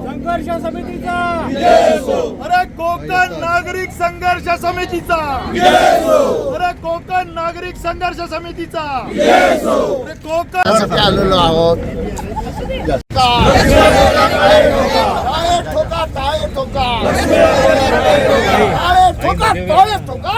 संघर्ष समितीचा अरे कोकण नागरिक संघर्ष समितीचा अरे कोकण नागरिक संघर्ष समितीचा अरे कोकण आलेलो आहोत ठोका ठोका ठोका ठोका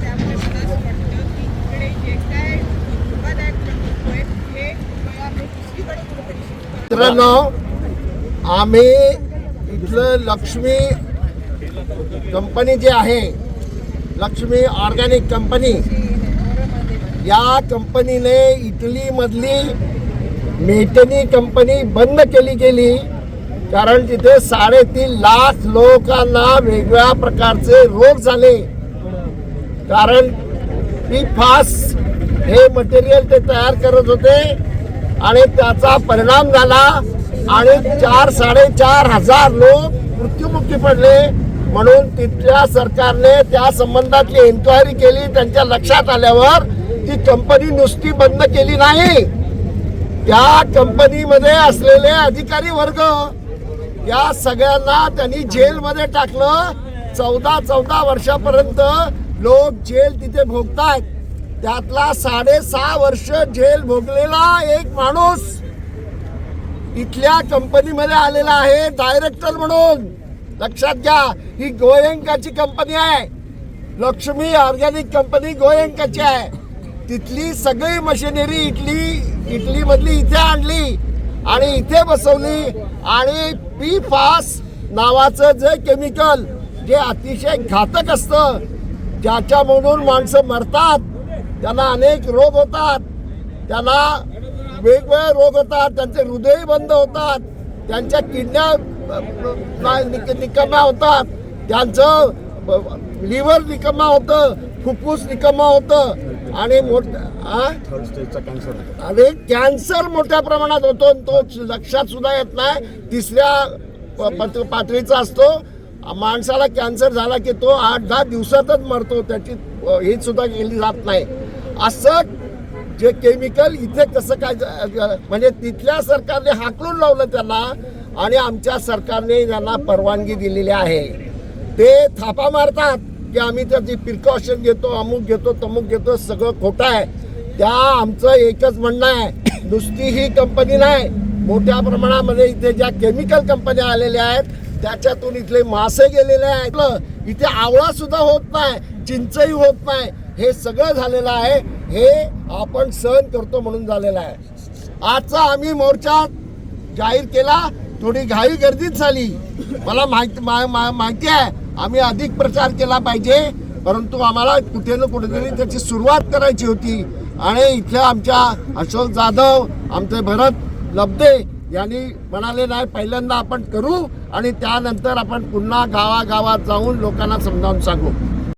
त्यामुळे मला असं वाटतं की इकडे जे काय धोकादायक प्रकल्प आहेत हे मला दुसरीकडे कुठेतरी शिफ्ट करायला मित्रांनो आम्ही इथलं लक्ष्मी कंपनी जी आहे लक्ष्मी ऑर्गॅनिक कंपनी या कंपनीने इटलीमधली मेटनी कंपनी बंद केली गेली कारण तिथे साडेतीन लाख लोकांना वेगवेगळ्या प्रकारचे रोग झाले. कारण पी फास हे मटेरियल ते तयार करत होते. आणि त्याचा परिणाम झाला आणि चार साडेचार हजार लोक मृत्युमुखी पडले. म्हणून तिथल्या सरकारने त्या संबंधातली इन्क्वायरी केली. त्यांच्या लक्षात आल्यावर ती कंपनी नुसती बंद केली नाही. त्या कंपनीमध्ये असलेले अधिकारी वर्ग या सगळ्यांना त्यांनी जेलमध्ये टाकलं. चौदा चौदा वर्षापर्यंत लोक जेल तिथे भोगतायत. त्यातला साडेसहा वर्ष जेल भोगलेला एक माणूस इथल्या कंपनीमध्ये आलेला आहे. डायरेक्टर म्हणून. लक्षात घ्या ही गोयंकाची कंपनी आहे. लक्ष्मी ऑर्गॅनिक कंपनी गोयंकाची आहे. तिथली सगळी मशिनरी इटली इटली मधली इथे आणली आणि इथे बसवली. आणि पी फास नावाचं जे केमिकल जे अतिशय घातक असतं ज्याच्यामधून माणसं मरतात. त्यांना अनेक रोग होतात. त्यांना वेगवेगळे रोग होतात. त्यांचे हृदय बंद होतात. त्यांच्या निक- निकम्या होतात. त्यांचं लिव्हर निकम्मा होतं. फुफ्फुस निकम्मा होतं. आणि मोठ? आणि कॅन्सर मोठ्या प्रमाणात होतो आणि तो लक्षात सुद्धा येत नाही. तिसऱ्या पातळीचा असतो. माणसाला कॅन्सर झाला की तो आठ दहा दिवसातच मरतो. त्याची ही सुद्धा केली जात नाही. असं जे केमिकल इथे कसं काय म्हणजे तिथल्या सरकारने हाकलून लावलं त्यांना आणि आमच्या सरकारने त्यांना परवानगी दिलेली आहे. ते थापा मारतात की आम्ही त्याची प्रिकॉशन घेतो अमुक घेतो तमुक घेतो सगळं खोटं आहे. त्या आमचं एकच म्हणणं आहे नुसती ही कंपनी नाही. मोठ्या प्रमाणामध्ये इथे ज्या केमिकल कंपन्या आलेल्या आहेत त्याच्यातून इथले मासे गेलेले आहेत. इथे आवळा सुद्धा होत नाही चिंचही होत नाही. हे सगळं झालेलं आहे हे आपण सहन करतो म्हणून झालेलं आहे. आजचा आम्ही मोर्चा जाहीर केला थोडी घाई गर्दीच झाली. मला माहिती मा- मा- माहिती आहे आम्ही अधिक प्रचार केला पाहिजे परंतु आम्हाला कुठे ना कुठेतरी त्याची सुरुवात करायची होती. आणि इथल्या आमच्या अशोक जाधव आमचे भरत लब्दे यांनी म्हणाले नाही पहिल्यांदा आपण करू आणि त्यानंतर आपण पुन्हा गावागावात जाऊन लोकांना समजावून सांगू.